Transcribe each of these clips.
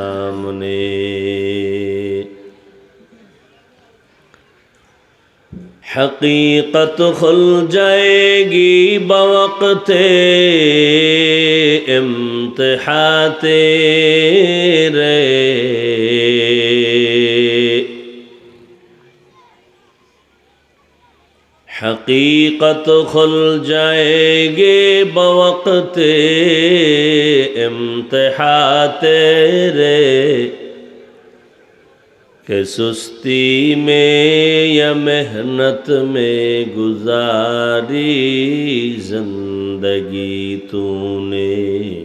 সামনে حقیقت کھل جائے گی بوقت امتحا تیرے حقیقت کھل جائے گے بوقت امتحا تیرے کہ سستی میں یا محنت میں گزاری زندگی تو نے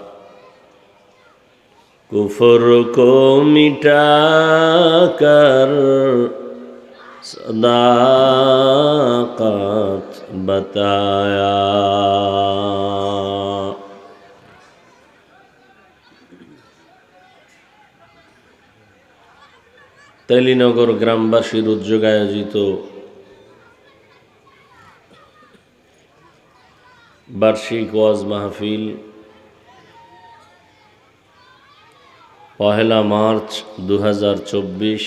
কুফর কো মিটাকর সদাকাত বতায়া। তেলিনগর গ্রামবাসীর উদ্যোগ আয়োজিত বার্ষিক ওয়াজ মাহফিল পহেলা মার্চ দু হাজার চব্বিশ।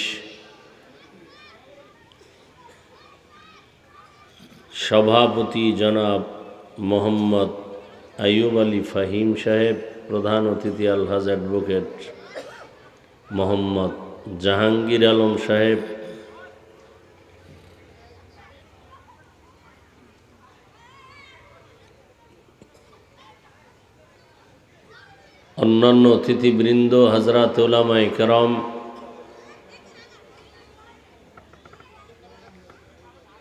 সভাপতি জনাব মোহাম্মদ আইয়ুব আলী ফাহিম সাহেব, প্রধান অতিথি আলহাজ অ্যাডভোকেট মোহাম্মদ জাহাঙ্গীর আলম সাহেব অন্যান্য অতিথিবৃন্দ হজরত উলামা ইকরম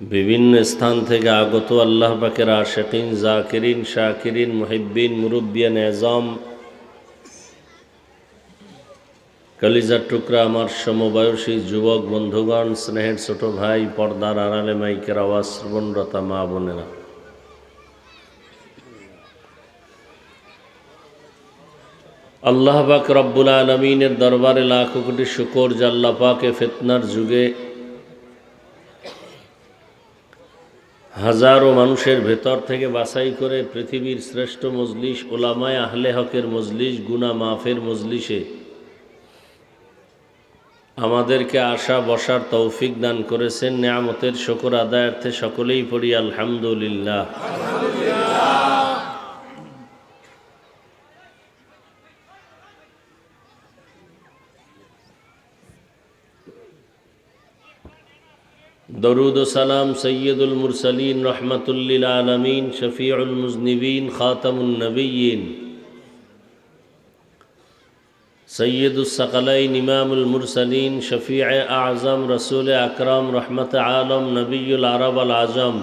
বিভিন্ন স্থান থেকে আগত আল্লাহ পাকের আশেকিন, জাকিরিন, শাকিরিন, মুহিব্বিন, মুরব্বিয়ান, এজম, কলিজার টুকরা আমার সমবয়সী যুবক, বন্ধুগণ, স্নেহের ছোট ভাই, পর্দার আড়ালে মাইকের আওয়াজ শ্রবণরতা মা বোনেরা। আল্লাহ পাক রব্বুল আলমিনের দরবারে লাখ কোটি শুকর জাল্লা পাকে ফিতনার যুগে হাজারো মানুষের ভেতর থেকে বাছাই করে পৃথিবীর শ্রেষ্ঠ মজলিস, ওলামায় আহলে হকের মজলিস গুনা মাফের মজলিসে আমাদেরকে আশা বসার তৌফিক দান করেছেন। নিয়ামতের শকর আদায়ার্থে সকলেই পড়ি, আলহামদুলিল্লাহ। দরুদ ও সালাম সৈয়দুল মুরসলিন রহমতুল্লিল আলমিন শফিউল মুজনিবিন খাতামুন নবীন সৈয়দুলসকলাইন ইমামুল মুরসলিন শফি আজম রসুল আকরম রহমত আলম নবীল আরব আল আজম